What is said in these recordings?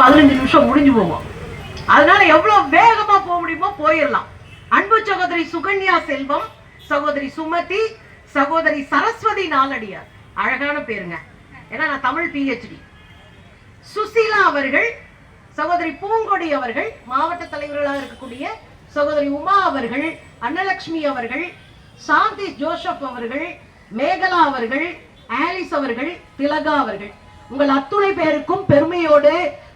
பதினஞ்சு நிமிஷம் முடிஞ்சு போவோம் அதனால எவ்வளவு வேகமா போக முடியுமோ போயிடலாம். அன்பு சகோதரி சுகன்யா செல்வம் சகோதரி சுமதி சகோதரி சரஸ்வதி நாலடியார். அழகான பேருங்க. ஏன்னா நான் தமிழ் பிஹெச்டி சுசீலா அவர்கள் சகோதரி பூங்கொடி அவர்கள் மாவட்ட தலைவர்களாக இருக்கக்கூடிய சகோதரி உமா அவர்கள் அன்னலட்சுமி அவர்கள் சாந்தி ஜோசப் அவர்கள் மேகலா அவர்கள் ஆலிஸ் அவர்கள் திலகா அவர்கள். உங்கள் அத்துணை பேருக்கும் பெருமையோடு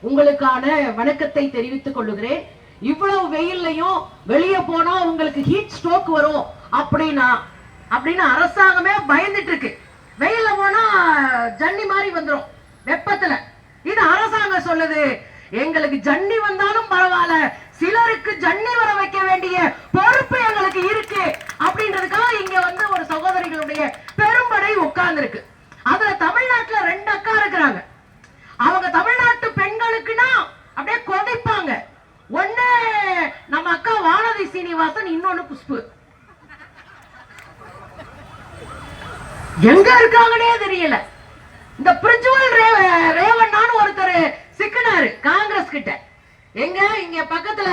உங்களுக்கான வணக்கத்தை தெரிவித்துக் கொள்ளுகிறேன். இவ்வளவு வெயில்லையும் வெளியே போனா உங்களுக்கு ஹீட் ஸ்ட்ரோக் வரும். அப்படின்னா அப்படின்னு அரசாங்கமே பயந்துட்டு இருக்கு. வெயில்ல போனா ஜன்னி மாதிரி வந்துடும் வெப்பத்துல. இது அரசாங்கம் சொல்லுது. எங்களுக்கு ஜன்னி வந்தாலும் பரவாயில்ல. சிலருக்கு ஜன்னி வர வைக்க வேண்டிய பொறுப்பு எங்களுக்கு இருக்கு. அப்படின்றதுக்காக இங்க வந்து ஒரு சகோதரிகளுடைய பெரும்படை உட்கார்ந்து இருக்கு அதுல தமிழ்நாட்டுல ரெண்டு அக்கா இருக்கிறாங்க அவங்க தமிழ்நாட்டு பெண்களுக்குன்னா அப்படியே கொதைப்பாங்க ஒண்ணு நம்ம அக்கா வானதி சீனிவாசன் இன்னொன்னு புஷ்பு. எங்க இருக்காங்கன்னே தெரியல. இந்த பிரிஜுவல் ரேவண்ணான்னு ஒருத்தர் சிக்கினாரு காங்கிரஸ் கிட்ட. எங்க? இங்க பக்கத்துல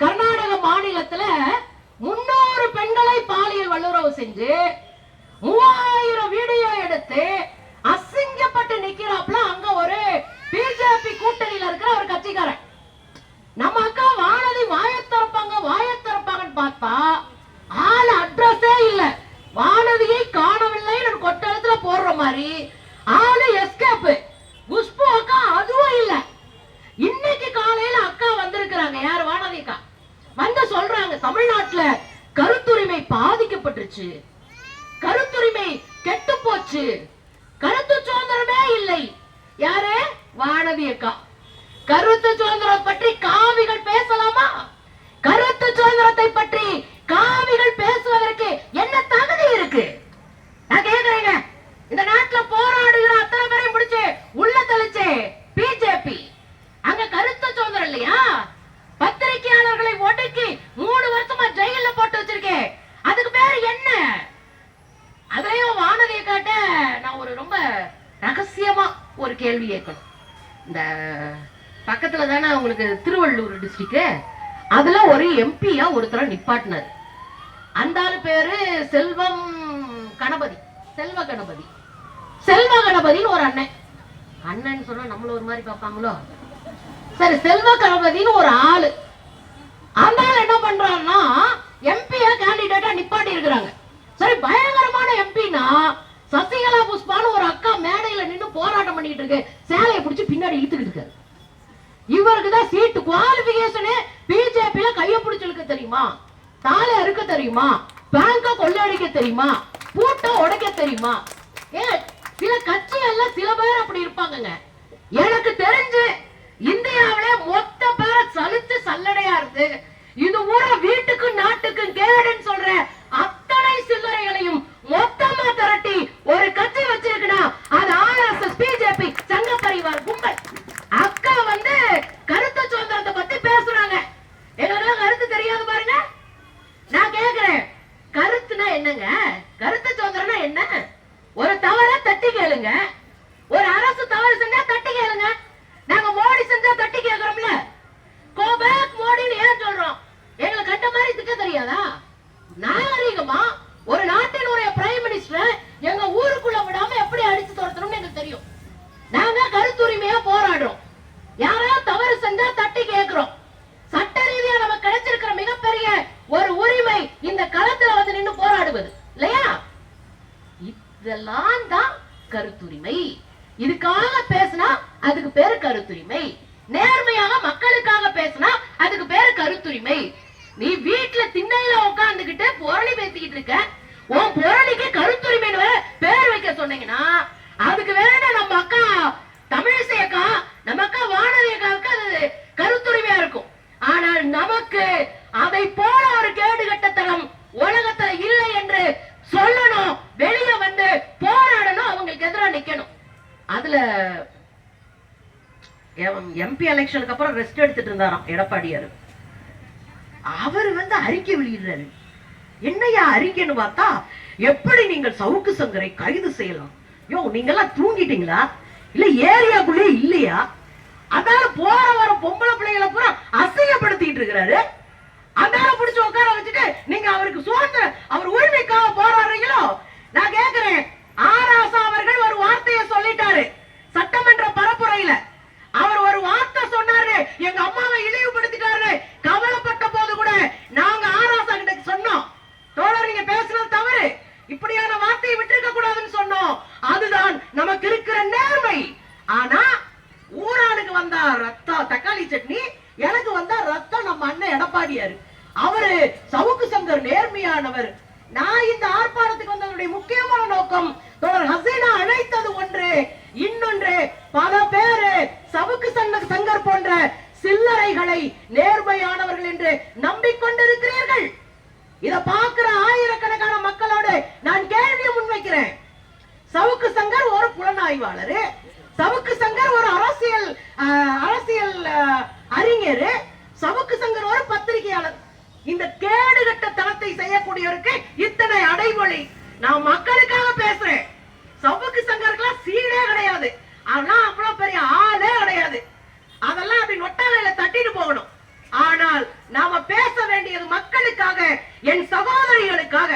கர்நாடக மாநிலத்துல முன்னூறு பெண்களை பாலியல் வல்லுறவு செஞ்சு மூவாயிரம் வீடியோ எடுத்து அசிங்கப்பட்டு நிக்கிறாப்ல அங்க ஒரு பிஜேபி கூட்டணியில இருக்கிற ஒரு கட்சிக்காரன் நம்ம அக்கா வானதி வாயத் திறப்பாங்க வாயத் திறப்பாங்கன்னு பார்த்தா ஆள் அட்ரஸே இல்ல வானதியை காணவில்லை கொட்டளத்துல போடுற மாதிரி ஆளு எஸ்கேப் குஷ்பு அக்கா அதுவும் இல்ல இன்னைக்கு காலையில அக்கா வந்திருக்கிறாங்க யார் வானதி அக்கா வந்து சொல்றாங்க தமிழ்நாட்டுல கருத்துரிமை பாதிக்கப்பட்டுருச்சு கருத்துரிமை கெட்டு போச்சு. கருத்து சுதந்திரமே இல்லை. யாரு? வானதி அக்கா. கருத்து சுதந்திரம் பற்றி காவிகள் பேசலாமா? கருத்து சுதந்திரத்தை பற்றி காவிகள் பேசுவதற்கு என்ன தகுதி இருக்கு? நான் கேக்குறேங்க. இந்த நாட்டுல போராடுகிற அத்தனை பேரையும் முடிச்சு உள்ள தெளிச்சு பிஜேபி அங்க கருத்து சுதந்திரம் இல்லையா? பத்திரிகையாளர்களை ஒடுக்கி மூணு வருஷமா ஜெயில போட்டு வச்சிருக்கேன் அதுக்கு பேரு என்ன அதையும் வானதியை காட்ட நான் ஒரு ரொம்ப ரகசியமா ஒரு கேள்வி கேட்கணும் இந்த பக்கத்துல தானே அவங்களுக்கு திருவள்ளூர் டிஸ்ட்ரிக்ட் அதுல ஒரு எம்பியா ஒருத்தரை நிப்பாட்டினார். அந்த ஆள் பேரு செல்வம் கணபதி. செல்வ கணபதி. செல்வ கணபதினு ஒரு அண்ணன். அண்ணன் சொன்னா நம்மள ஒரு மாதிரி பார்ப்பாங்களோ? சரி செல்வ கணபதினு ஒரு ஆளு. அந்த ஆள் என்ன பண்றான்னா எம்பியா கேண்டிடேட்டா நிப்பாட்டி இருக்கிறாங்க சரி பயங்கரமான எம்பினா சசிகலா மேடையில நின்று போராட்டம் பண்ணிட்டு இருக்கு. சேலையை பிடிச்சி பின்னாடி இழுத்துக்கிட்டு இருக்காரு. இவருக்கு தான் சீட்டு குவாலிபிகேஷனே பிஜேபியில கைய பிடிச்சிருக்க தெரியுமா? தாலை அறுக்க தெரியுமா? பேங்க கொள்ளையடிக்க தெரியுமா? பூட்டை உடைக்க தெரியுமா? ஏ சில கட்சிகள்ல சில பேர் அப்படி இருப்பாங்கங்க. எனக்கு தெரிஞ்சு இந்தியாவிலே மொத்த பேரை சலிச்சு சல்லடையா இருந்து இது ஊர வீட்டுக்கு நாட்டுக்கு கேடுன்னு சொல்ற அத்தனை சில்லறைகளையும் மொத்தமா திரட்டி ஒரு கட்சி வச்சிருக்குன்னா அது ஆர்எஸ்எஸ் பிஜேபி சங்க பரிவார் கும்பல் அக்கா வந்து கருத்து சுதந்திரத்தை பத்தி பேசுறாங்க எங்களுக்கு கருத்து தெரியாது பாருங்க நான் கேக்குறேன் கருத்துனா என்னங்க கருத்து சுதந்திரம்னா என்ன ஒரு தவற தட்டி கேளுங்க ஒரு அரசு தவறு செஞ்சா தட்டி கேளுங்க நாங்க மோடி செஞ்சா தட்டி கேக்குறோம்ல கோ பேக் மோடின்னு ஏன் சொல்றோம் எங்களை கண்ட மாதிரி திட்ட தெரியாதா? நாகரிகமா ஒரு நாட்டினுடைய பிரைம் மினிஸ்டர் எங்க ஊருக்குள்ள விடாம எப்படி அடிச்சு துரத்தணும்னு எங்களுக்கு தெரியும். நாங்க கருத்துரிமையா போராடுறோம். யாராவது தவறு செஞ்சா தட்டி கேட்கிறோம். சட்ட ரீதியா நமக்கு கிடைச்சிருக்கிற மிகப்பெரிய ஒரு உரிமை இந்த களத்துல வந்து நின்னு போராடுவது. இல்லையா? இதெல்லாம் தான் கருத்துரிமை. இதுக்காக பேசினா அதுக்கு பேரு கருத்துரிமை. நேர்மையாக மக்களுக்காக பேசினா அதுக்கு பேரு கருத்துரிமை. நீ வீட்டுல திண்ணையில உட்கார்ந்துகிட்டு புரணி பேசிக்கிட்டு இருக்க. உன் புரணிக்கு கருத்துரிமைன்னு பேர் வைக்க சொன்னீங்கன்னா அதுக்கு வேணா நம்ம அக்கா தமிழிசை அக்கா நம்ம அக்கா வானதி அக்காவுக்கு அது கருத்துரிமையா இருக்கும். ஆனால் நமக்கு அதை போல ஒரு கேடு கட்டத்தனம் உலகத்துல இல்லை என்று சொல்லணும் வெளியே வந்து போராடணும் அவங்களுக்கு எதிராக நிக்கணும். அதுல எம்பி எலெக்ஷனுக்கு அப்புறம் ரெஸ்ட் எடுத்துட்டு இருந்தாராம் எடப்பாடியாரு. அவர் வந்து அறிக்கை வெளியிடுறாரு. என்னையா அறிக்கைன்னு பார்த்தா எப்படி நீங்கள் சவுக்கு சங்கரை கைது செய்யலாம்? யோ நீங்க எல்லாம் தூங்கிட்டீங்களா? இல்ல ஏரியாக்குள்ளே இல்லையா? அதனால போற வர பொம்பளை பிள்ளைகளை பூரா அசிங்கப்படுத்திட்டு இருக்கிறாரு. அதனால புடிச்சு உட்கார வச்சுட்டு நீங்க அவருக்கு சுதந்திர அவர் உரிமைக்காக போராடுறீங்களோ? நான் கேக்குறேன் ஆராசா அவர்கள் ஒரு வார்த்தையை சொல்லிட்டாரு சட்டமன்ற பரப்புரையில. அவர் ஒரு வார்த்தை சொன்னாரு எங்க அம்மாவை இழிவுபடுத்திட்டாரு கவலைப்பட்ட போது கூட நாங்க ஆராசா கிட்ட சொன்னோம் தோழர் நீங்க பேசுறது தவறு இப்படியான வார்த்தையை விட்டிருக்க கூடாதுன்னு சொன்னோம் அதுதான் நமக்கு இருக்கிற நேர்மை ஆனா ஊரானுக்கு வந்தா ரத்தம் தக்காளி சட்னி எனக்கு வந்தா ரத்தம் நம்ம அண்ணன் எடப்பாடியாரு அவரு சவுக்கு சங்கர் நேர்மையானவர் நான் இந்த ஆர்ப்பாட்டத்துக்கு வந்ததுடைய முக்கியமான நோக்கம் தொடர் ஹசீனா அழைத்தது ஒன்று இன்னொன்று பல பேரு சவுக்கு சங்க இருக்கிற சில்லறைகளை நேர்மையானவர்கள் என்று நம்பிக்கொண்டிருக்கிறீர்கள். இத பாக்குற ஆயிரக்கணக்கான மக்களோடு நான் கேள்வியை முன்வைக்கிறேன். சவுக்கு சங்கர் ஒரு புலனாய்வாளர். சவுக்கு சங்கர் ஒரு அரசியல் அரசியல் அறிஞர். சவுக்கு சங்கர் ஒரு பத்திரிகையாளர். இந்த கேடுகட்ட தனத்தை செய்யக்கூடியவருக்கு இத்தனை அடைமொழி. நான் மக்களுக்காக பேசுறேன். சவுக்கு சங்கருக்குலாம் சீடே கிடையாது. ஆனா அவ்வளவு பெரிய ஆளே கிடையாது அதெல்லாம் அப்படி நொட்டாலையில தட்டிட்டு போகணும் ஆனால் நாம பேச வேண்டியது மக்களுக்காக என் சகோதரிகளுக்காக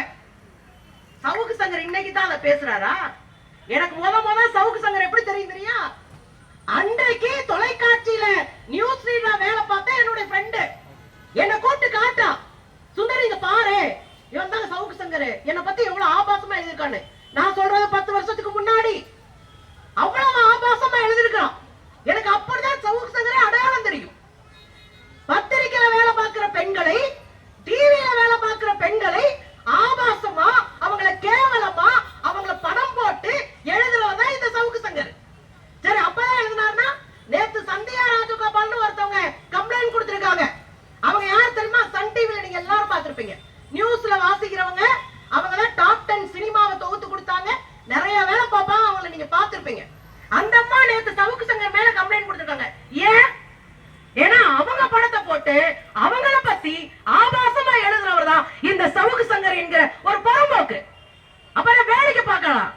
சவுக்கு சங்கர் இன்னைக்கு தான் அதை பேசுறாரா எனக்கு முத முத சவுக்கு சங்கர் எப்படி தெரியும் தெரியா அன்றைக்கு தொலைக்காட்சியில நியூஸ் ரீடரா வேலை பார்த்த என்னுடைய ஃப்ரெண்டு என்ன கூப்பிட்டு காட்டா சுந்தரி இங்க பாரு இவன் தாங்க சவுக்கு சங்கர் என்னை பத்தி எவ்வளவு ஆபாசமா எழுதிருக்கான்னு நான் சொல்றது பத்து வருஷத்துக்கு முன்னாடி அவ்வளவு ஆபாசமா எழுதிருக்கான் எனக்கு அப்படிதான் சவுக்கு சங்கரே அடையாளம் தெரியும் பத்திரிக்கையில வேலை பார்க்கிற பெண்களை டிவியில வேலை பார்க்கிற பெண்களை ஆபாசமா அவங்கள கேவலமா அவங்கள படம் போட்டு எழுதுறவதான் இந்த சவுக்கு சங்கர் சரி அப்பதான் எழுதினார்னா நேத்து சந்தியா ராஜகோபால்னு ஒருத்தவங்க கம்ப்ளைண்ட் கொடுத்திருக்காங்க அவங்க யார் தெரியுமா சன் டிவில நீங்க எல்லாரும் பார்த்திருப்பீங்க நியூஸ்ல வாசிக்கிறவங்க அவங்க தான் டாப் டென் சினிமாவை தொகுத்து கொடுத்தாங்க நிறைய வேலை பார்ப்பாங்க அவங்கள நீங்க பார்த்திருப்பீங்க அந்த அம்மா நேத்து சவுக்கு சங்கம் மேல கம்ப்ளைண்ட் கொடுத்துருக்காங்க. ஏன்? ஏன்னா அவங்க படத்தை போட்டு அவங்கள பத்தி ஆபாசமா எழுதுறவர் தான் இந்த சவுக்கு சங்கர் என்கிற ஒரு புறம்போக்கு. அப்ப வேலைக்கு பார்க்கலாம்?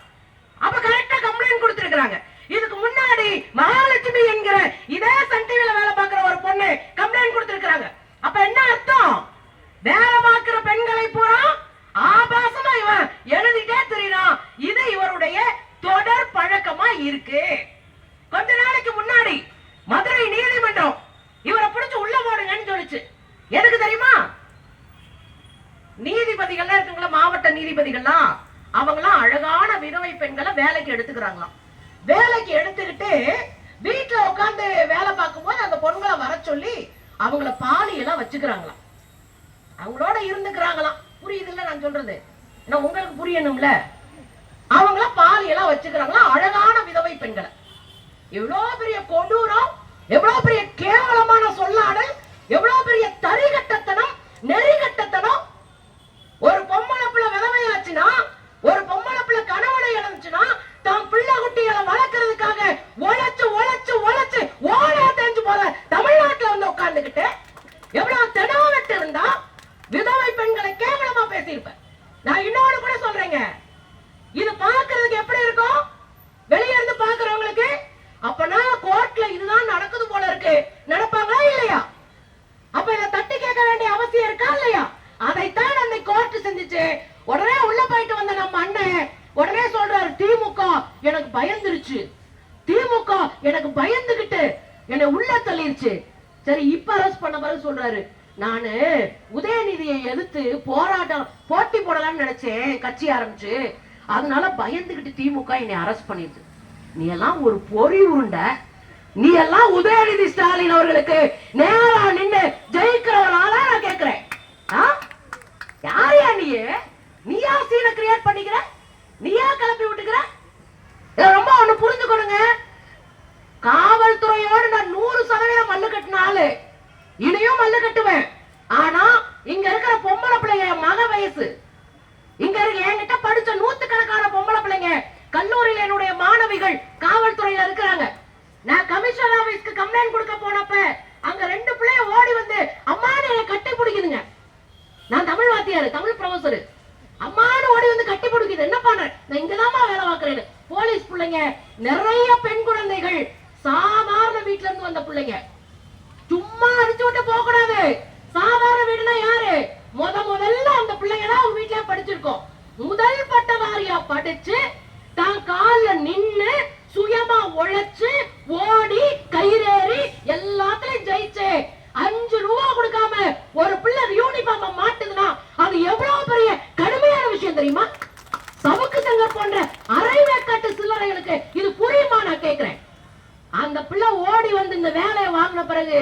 அப்ப கரெக்டா கம்ப்ளைண்ட் கொடுத்துருக்காங்க இதுக்கு முன்னாடி மகாலட்சுமி என்கிற இதே சன் டிவில வேலை பார்க்கிற ஒரு பொண்ணு கம்ப்ளைண்ட் கொடுத்துருக்காங்க அப்ப என்ன அர்த்தம்? வேலை பார்க்கிற பெண்களை பூரா ஆபாசமா இவன் எழுதிட்டே தெரியணும் இது இவருடைய தொடர் இருக்கு. கொஞ்ச நாளைக்கு முன்னாடி மதுரை நீதிமன்றம் இவரை பிடிச்சு உள்ள போடுங்கன்னு சொல்லுச்சு. எதுக்கு தெரியுமா? நீதிபதிகள்லாம் இருக்குங்களா மாவட்ட நீதிபதிகள்லாம். அவங்களாம் அழகான விதவை பெண்களை வேலைக்கு எடுத்துக்கிறாங்களாம். வேலைக்கு எடுத்துக்கிட்டு வீட்டுல உட்காந்து வேலை பார்க்கும்போது அந்த பொண்களை வர சொல்லி அவங்கள பாலியெல்லாம் வச்சுக்கிறாங்களாம். அவங்களோட இருந்துக்கிறாங்களாம். புரியுதுல்ல நான் சொல்றது? நான் உங்களுக்கு புரியணும்ல? அவங்கள பாலியெல்லாம் வச்சுக்கிறாங்களா அழ பெண்களை எவ்வளோ பெரிய கொடூரம் எவ்வளோ பெரிய கேவலமான சொல்லாடு எவ்வளோ பெரிய தரிகட்டத்தனம் நெறிகட்டத்தனம். ஒரு பொம்பளை பிள்ளை விதவையாச்சுன்னா ஒரு பொம்பளை பிள்ளை கணவனை இழந்துச்சுன்னா தான் பிள்ளை குட்டிகளை வளர்க்கறதுக்காக உழைச்சு உழைச்சு உழைச்சு ஓடா தெரிஞ்சு போற தமிழ்நாட்டுல வந்து உட்கார்ந்துக்கிட்டு எவ்வளவு தெனாவட்டு இருந்தா விதவை பெண்களை கேவலமா பேசியிருப்பேன். நான் இன்னொன்னு கூட சொல்றேங்க. இது பார்க்கறதுக்கு எப்படி இருக்கும் வெளிய இருந்து பார்க்கறவங்களுக்கு அப்பனா நாட்டுல இதுதான் நடக்குது போல இருக்கு. நடப்பாங்களா இல்லையா? அப்ப இத தட்டி கேட்க வேண்டிய அவசியம் இருக்கா இல்லையா? அதைத்தான் அந்த கோர்ட் செஞ்சுச்சு உடனே உள்ள போயிட்டு வந்த நம்ம அண்ணன் உடனே சொல்றாரு திமுக எனக்கு பயந்துருச்சு. திமுக எனக்கு பயந்துகிட்டு என்னை உள்ள தள்ளிருச்சு. சரி இப்ப அரெஸ்ட் பண்ண பிறகு சொல்றாரு நானு உதயநிதியை எதிர்த்து போராட்டம் போட்டி போடலாம்னு நினைச்சேன் கட்சி ஆரம்பிச்சு. அதனால பயந்துகிட்டு திமுக என்னை அரெஸ்ட் பண்ணிருச்சு. நீ எல்லாம் ஒரு பொறி உருண்டை. நீ எல்லாம் உதயநிதி ஸ்டாலின் அவர்களுக்கு நேரா நின்னு ஜெயிக்கிறவனால நான் கேட்கிறேன். ஆ? யாரையா நீ நீயா சீனை கிரியேட் பண்ணிக்கிற? நீயா கிளப்பி விட்டுக்கிற? இதை ரொம்ப ஒண்ணு புரிஞ்சுக்கணுங்க. காவல்துறையோடு நான் நூறு சதவீதம் மல்லு கட்டினாலு இனியும் மல்லு கட்டுவேன். ஆனா இங்க இருக்கிற பொம்பளை பிள்ளைங்க என் மக வயசு. இங்க இருக்க என்கிட்ட படிச்ச நூத்துக்கணக்கான பொம்பளை பிள்ளைங்க கல்லூரியில என்னுடைய மாணவிகள் காவல்துறையில இருக்கிறாங்க. நான் கமிஷனர் ஆபீஸ்க்கு கம்ப்ளைண்ட் கொடுக்க போனப்ப அங்க ரெண்டு பிள்ளைய ஓடி வந்து அம்மான்னு என்னை கட்டி பிடிக்குதுங்க. நான் தமிழ் வாத்தியார் தமிழ் ப்ரொஃபசர் அம்மானு ஓடி வந்து கட்டி பிடிக்குது. என்ன பண்றேன் நான் இங்கதாம்மா வேலை பார்க்கறேன்னு. போலீஸ் பிள்ளைங்க நிறைய பெண் குழந்தைகள் சாதாரண வீட்ல இருந்து வந்த பிள்ளைங்க. சும்மா அடிச்சு விட்டு போக கூடாது சாதாரண வீடுனா யாரு? முத முதல்ல அந்த பிள்ளைங்க தான் அவங்க வீட்லயே படிச்சிருக்கோம். முதல் பட்டதாரியா படிச்சு தான் காலில் நின்னு சுயமா உழைச்சு ஓடி கயிறேறி எல்லாத்துலயும் ஜெயிச்சே அஞ்சு ரூபா கொடுக்காம ஒரு பிள்ளை யூனிஃபார்ம் மாட்டுதுன்னா அது எவ்வளவு பெரிய கடுமையான விஷயம் தெரியுமா? சவுக்கு தங்க போன்ற அரைவேக்காட்டு சில்லறைகளுக்கு இது புரியுமா நான் கேட்கிறேன். அந்த பிள்ளை ஓடி வந்து இந்த வேலையை வாங்கின பிறகு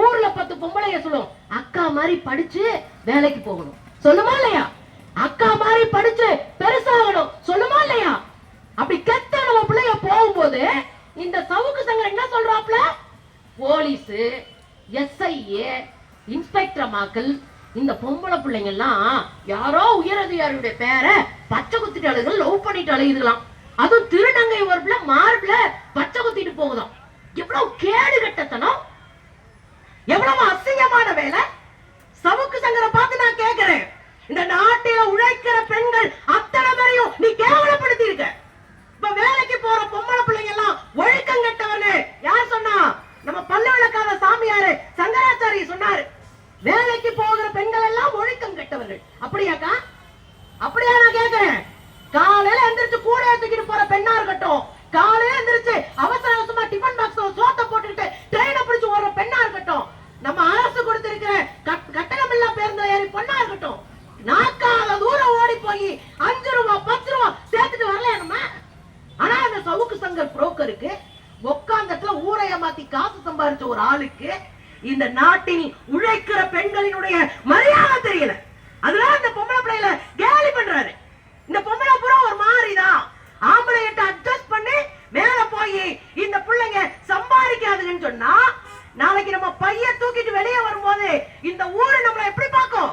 ஊர்ல பத்து பொம்பளைய சொல்லும் அக்கா மாதிரி படிச்சு வேலைக்கு போகணும். சொல்லுமா இல்லையா? அக்கா மாதிரி படிச்சு பெருசாகணும். சொல்லுமா இல்லையா? அப்படி கெத்த நம்ம பிள்ளைய போகும்போது இந்த சவுக்கு சங்கர் என்ன சொல்றாப்ல போலீஸ் எஸ்ஐஏ இன்ஸ்பெக்டர் மாக்கள் இந்த பொம்பளை பிள்ளைங்க எல்லாம் யாரோ உயரதிகாரியுடைய பேரை பச்சை குத்திட்டு அழுகுது லவ் பண்ணிட்டு அழுகுதுலாம் அதுவும் திருநங்கை ஒரு பிள்ளை பச்சை குத்திட்டு போகுதாம். எவ்வளவு கேடு கட்டத்தனம். எவ்வளவு அசிங்கமான வேலை. சவுக்கு சங்கரை பார்த்து நான் கேட்கிறேன் இந்த நாட்டில உழைக்கிற பெண்கள் அத்தனை பேரையும் நீ கேவலப்பட இருக்க இப்ப வேலைக்கு போற பொம்பளை பிள்ளைங்க எல்லாம் ஒழுக்கம் கெட்டவனு யார் சொன்னா நம்ம விளக்காத சாமியாரு சங்கராச்சாரிய சொன்னாரு. வேலைக்கு போகிற பெண்கள் எல்லாம் ஒழுக்கம் கெட்டவர்கள். அப்படியாக்கா? அப்படியா நான் கேக்குறேன்? காலையில எந்திரிச்சு கூட தூக்கிட்டு போற பெண்ணா இருக்கட்டும். காலையில எந்திரிச்சு அவசர அவசரமா டிஃபன் பாக்ஸ் சோத்த போட்டுக்கிட்டு ட்ரெயினை பிடிச்சு ஓடுற பெண்ணா இருக்கட்டும் நம்ம அரசு கொடுத்திருக்கிற கட்- கட்டணம் இல்லா பேருந்து ஏறி பொண்ணா இருக்கட்டும் நாக்கால தூரம் ஓடி போய் அஞ்சு ரூபா பத்து ரூபா சேர்த்துட்டு வரல நம்ம ஆனா அந்த சவுக்கு சங்கர் புரோக்கருக்கு உட்காந்தத்துல ஊரை ஏமாத்தி காசு சம்பாரிச்ச ஒரு ஆளுக்கு இந்த நாட்டில் உழைக்கிற பெண்களினுடைய மரியாதை தெரியல. அதனால இந்த பொம்பளை பிள்ளைல கேலி பண்றாரு. இந்த பொம்பளை பூரா ஒரு மாதிரிதான் ஆம்பளை கிட்ட அட்ஜஸ்ட் பண்ணி மேல போய் இந்த பிள்ளைங்க சம்பாதிக்காதுன்னு சொன்னா நாளைக்கு நம்ம பைய தூக்கிட்டு வெளியே வரும்போது இந்த ஊரு நம்மளை எப்படி பார்க்கும்?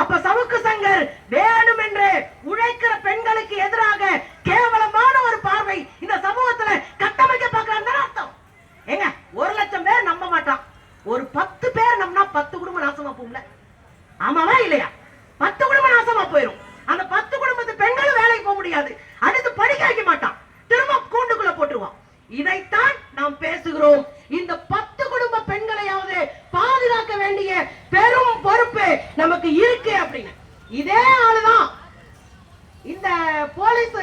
அப்ப சவுக்கு சங்கர் வேணும் என்று உழைக்கிற பெண்களுக்கு எதிராக கேவலமான ஒரு பார்வை இந்த சமூகத்துல கட்டமைக்க பாக்குறாங்க அர்த்தம். ஏங்க ஒரு லட்சம் பேர் நம்ப மாட்டான். ஒரு பத்து பேர் நம்மனா பத்து குடும்பம் நாசமா போகும்ல? ஆமாவா இல்லையா? பத்து குடும்பம் நாசமா போயிரும். அந்த பத்து குடும்பத்து பெண்களும் வேலைக்கு போக முடியாது. அடுத்து படிக்க வைக்க மாட்டான். திரும்ப கூண்டுக்குள்ள போட்டுருவான். இதைத்தான் நாம் பேசுகிறோம். இந்த பத்து குடும்ப பெண்களையாவது பாதுகாக்க வேண்டிய பெரும் பொறுப்பு நமக்கு இருக்கு அப்படின்னு இதே ஆளுதான் இந்த போலீஸ்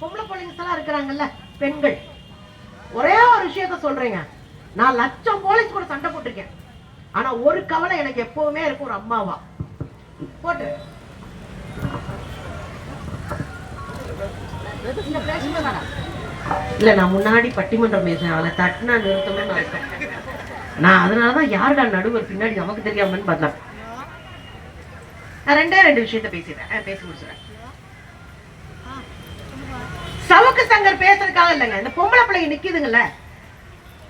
பொம்பளை போலீஸ் எல்லாம் இருக்கிறாங்கல்ல பெண்கள் ஒரே ஒரு விஷயத்த சொல்றேங்க நான் லட்சம் போலீஸ் கூட சண்டை போட்டிருக்கேன் ஆனா ஒரு கவலை எனக்கு எப்பவுமே இருக்கும் ஒரு அம்மாவா? போட்டு. இந்த வேணாம். இல்ல நான் முன்னாடி பட்டிமன்றம் பேசுறேன். அவளை தட்டுனா நிறுத்தமே நான் நான் அதனாலதான் யாருடா நடுவர் பின்னாடி நமக்கு தெரியாமன்னு பார்த்தேன். நான் ரெண்டே ரெண்டு விஷயத்த பேசிடுறேன். பேசி முடிச்சுறேன் சவுக்கு சங்கர் பேசுறதுக்காக இல்லைங்க. இந்த பொம்பளை பிள்ளைங்க நிக்குதுங்கல்ல.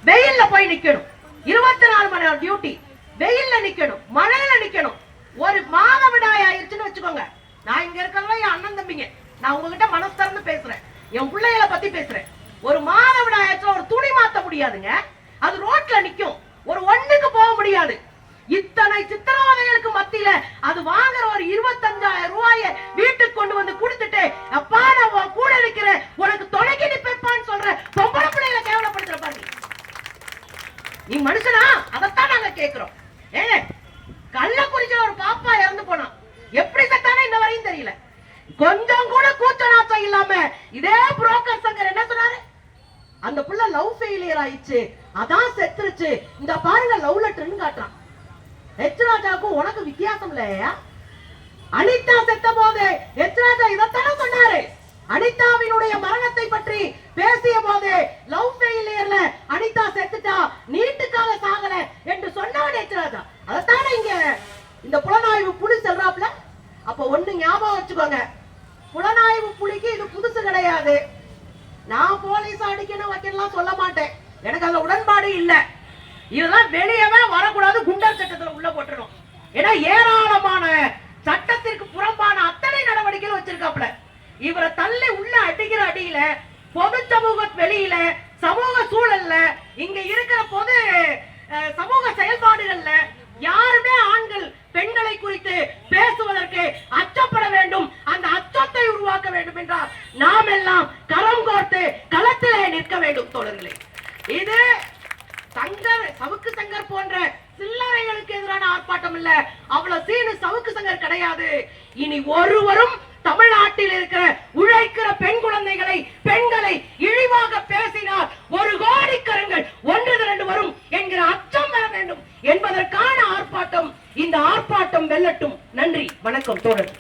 வெயில்ல போய் நிக்கணும். இருபத்தி நாலு மணி நேரம் டியூட்டி வெயில்ல நிக்கணும் மழையில நிக்கணும். ஒரு மாதவிடாய் ஆயிருச்சுன்னு வச்சுக்கோங்க. நான் இங்க இருக்கிறவங்க என் அண்ணன் தம்பிங்க நான் உங்ககிட்ட மனசு திறந்து பேசுறேன். என் பிள்ளைகளை பத்தி பேசுறேன். ஒரு மாதவிடாய் ஆச்சுன்னா ஒரு துணி மாத்த முடியாதுங்க. அது ரோட்ல நிக்கும். ஒரு ஒண்ணுக்கு போக முடியாது. இத்தனை சித்திரவதைகளுக்கு மத்தியில அது வாங்குற ஒரு இருபத்தஞ்சாயிரம் ரூபாய வீட்டுக்கு கொண்டு வந்து கொடுத்துட்டு அப்பா நான் கூட இருக்கிற உனக்கு தொலைக்கி நிப்பான்னு சொல்ற பொம்பளை பிள்ளைகளை கேவலப்படுத்துற பாருங்க நீ. மனுஷனா? அதைத்தான் நாங்க கேட்கிறோம் கள்ளக்குறிச்சியில ஒரு பாப்பா இறந்து போனான் எப்படி செத்தானே இன்ன வரையும் தெரியல. கொஞ்சம் கூட கூச்ச நாச்சம் இல்லாம இதே புரோக்கர் சங்கர் என்ன சொன்னாரு? அந்த புள்ள லவ் ஃபெயிலியர் ஆயிடுச்சு. அதான் செத்துருச்சு. இந்த பாருங்க லவ் லெட்டர்னு காட்டுறான். எச் ராஜாவுக்கும் உனக்கு வித்தியாசம் இல்லையா? அனிதா செத்த போது எச் ராஜா இதைத்தானே சொன்னாரு. அனிதாவினுடைய மரணத்தை பற்றி பேசிய போது லவ் ஃபெயிலியர்ல அனிதா செத்துட்டா நீட்டுக்காக சாகல என்று சொன்னவன் நேச்சராஜா ராஜா அதைத்தானே இங்க இந்த புலனாய்வு புலி சொல்றாப்ல அப்ப ஒண்ணு ஞாபகம் வச்சுக்கோங்க. புலனாய்வு புலிக்கு இது புதுசு கிடையாது. நான் போலீஸ் அடிக்கணும் வைக்கலாம் சொல்ல மாட்டேன். எனக்கு அதுல உடன்பாடு இல்ல. இதெல்லாம் வெளியவே வரக்கூடாது குண்டர் சட்டத்துல உள்ள போட்டுரும் ஏன்னா ஏராளமான சட்டத்திற்கு புறம்பான அத்தனை நடவடிக்கைகள் வச்சிருக்காப்ல இவரை தள்ளி உள்ள அடிக்கிற அடியில பொது சமூக வெளியில சமூக சூழல்ல இங்க இருக்கிற பொது சமூக செயல்பாடுகள்ல யாருமே ஆண்கள் பெண்களை குறித்து பேசுவதற்கு அச்சப்பட வேண்டும். அந்த அச்சத்தை உருவாக்க வேண்டும் என்றால் நாம் எல்லாம் கரம் கோர்த்து களத்திலே நிற்க வேண்டும் தோழர்களே. இது சங்கர் சவுக்கு சங்கர் போன்ற சில்லறைகளுக்கு எதிரான ஆர்ப்பாட்டம் இல்ல அவ்வளவு சீனு சவுக்கு சங்கர் கிடையாது. இனி ஒருவரும் தமிழ்நாட்டில் இருக்கிற உழைக்கிற பெண் குழந்தைகளை பெண்களை இழிவாக பேசினால் ஒரு கோடி கரங்கள் ஒன்று திரண்டு வரும் என்கிற அச்சம் வர வேண்டும் என்பதற்கான ஆர்ப்பாட்டம்